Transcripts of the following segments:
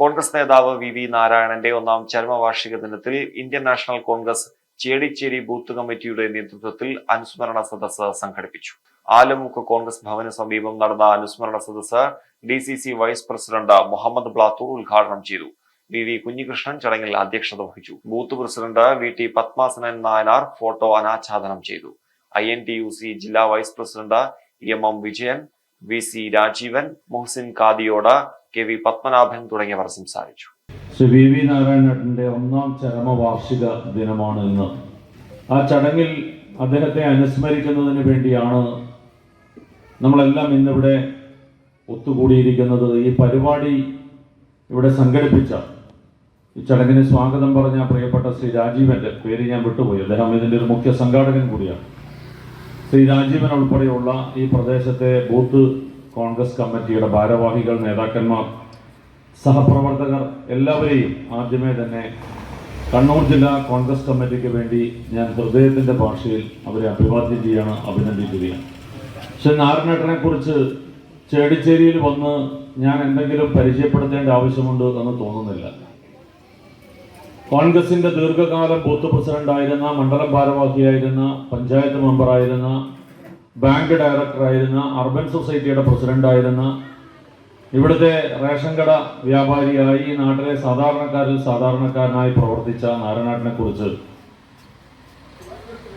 കോൺഗ്രസ് നേതാവ് V V നാരായണന്റെ ഒന്നാം ചരമവാർഷിക ദിനത്തിൽ Indian National Congress Chedicheri booth കമ്മിറ്റിയുടെ നേതൃത്വത്തിൽ അനുസ്മരണ സദസ്സ് സംഘടിപ്പിച്ചു. ആലമുക്ക് കോൺഗ്രസ് ഭവന് സമീപം നടന്ന അനുസ്മരണ സദസ്സ് D C C vice president Muhammad Blathur ഉദ്ഘാടനം ചെയ്തു. വി വി കുഞ്ഞികൃഷ്ണൻ ചടങ്ങിൽ അധ്യക്ഷത വഹിച്ചു. Booth president V T Padmasanan Nayanar photo അനാച്ഛാദനം ചെയ്തു. I N T U C ജില്ലാ vice president M M Vijayan V C Rajeevan Muhsin Kadiyoda K V Padmanabhan തുടങ്ങിയവർ സംസാരിച്ചു. ശ്രീ വി വി നാരായണേട്ടന്റെ ഒന്നാം ചരമവാർഷിക ദിനമാണ് ഇന്ന്. ആ ചടങ്ങിൽ അദ്ദേഹത്തെ അനുസ്മരിക്കുന്നതിന് വേണ്ടിയാണ് നമ്മളെല്ലാം ഇന്നിവിടെ ഒത്തുകൂടിയിരിക്കുന്നത്. ഈ പരിപാടി ഇവിടെ സംഘടിപ്പിച്ച ഈ ചടങ്ങിന് സ്വാഗതം പറഞ്ഞ പ്രിയപ്പെട്ട ശ്രീ രാജീവന്റെ പേര് ഞാൻ വിട്ടുപോയി. അദ്ദേഹം ഇതിന്റെ ഒരു മുഖ്യ സംഘാടകൻ കൂടിയാണ്. ശ്രീ രാജീവൻ ഉൾപ്പെടെയുള്ള ഈ പ്രദേശത്തെ ബൂത്ത് കോൺഗ്രസ് കമ്മിറ്റിയുടെ ഭാരവാഹികൾ നേതാക്കന്മാർ സഹപ്രവർത്തകർ എല്ലാവരെയും ആദ്യമേ തന്നെ കണ്ണൂർ ജില്ലാ കോൺഗ്രസ് കമ്മിറ്റിക്ക് വേണ്ടി ഞാൻ ഹൃദയത്തിന്റെ ഭാഷയിൽ അവരെ അഭിവാദ്യം ചെയ്യാണ് അഭിനന്ദിക്കുകയാണ്. പക്ഷെ നാരായണേട്ടനെ കുറിച്ച് ചേടിച്ചേരിയിൽ വന്ന് ഞാൻ എന്തെങ്കിലും പരിചയപ്പെടുത്തേണ്ട ആവശ്യമുണ്ട് എന്ന് തോന്നുന്നില്ല. കോൺഗ്രസിന്റെ ദീർഘകാലം ബൂത്ത് പ്രസിഡന്റായിരുന്ന മണ്ഡലം ഭാരവാഹിയായിരുന്ന പഞ്ചായത്ത് മെമ്പറായിരുന്ന ബാങ്ക് ഡയറക്ടറായിരുന്ന അർബൻ സൊസൈറ്റിയുടെ പ്രസിഡന്റായിരുന്ന ഇവിടുത്തെ റേഷൻ കട വ്യാപാരിയായി ഈ നാട്ടിലെ സാധാരണക്കാരിൽ സാധാരണക്കാരനായി പ്രവർത്തിച്ച നാരായണനെ കുറിച്ച്.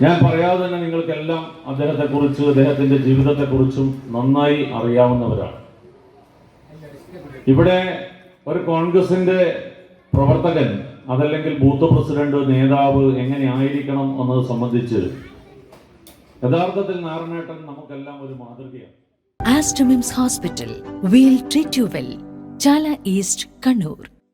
ഞാൻ പറയാതെ തന്നെ നിങ്ങൾക്കെല്ലാം അദ്ദേഹത്തെ കുറിച്ച് അദ്ദേഹത്തിന്റെ ജീവിതത്തെ കുറിച്ചും നന്നായി അറിയാവുന്നവരാണ്. ഇവിടെ ഒരു കോൺഗ്രസിന്റെ പ്രവർത്തകൻ അതല്ലെങ്കിൽ ബൂത്ത് പ്രസിഡന്റ് നേതാവ് എങ്ങനെ ആയിരിക്കണം എന്നത് സംബന്ധിച്ച് യഥാർത്ഥത്തിൽ നാരായണേട്ടൻ നമുക്കെല്ലാം ഒരു മാതൃകയാണ് Aster MIMS hospital we'll treat you well Chala east Kannur.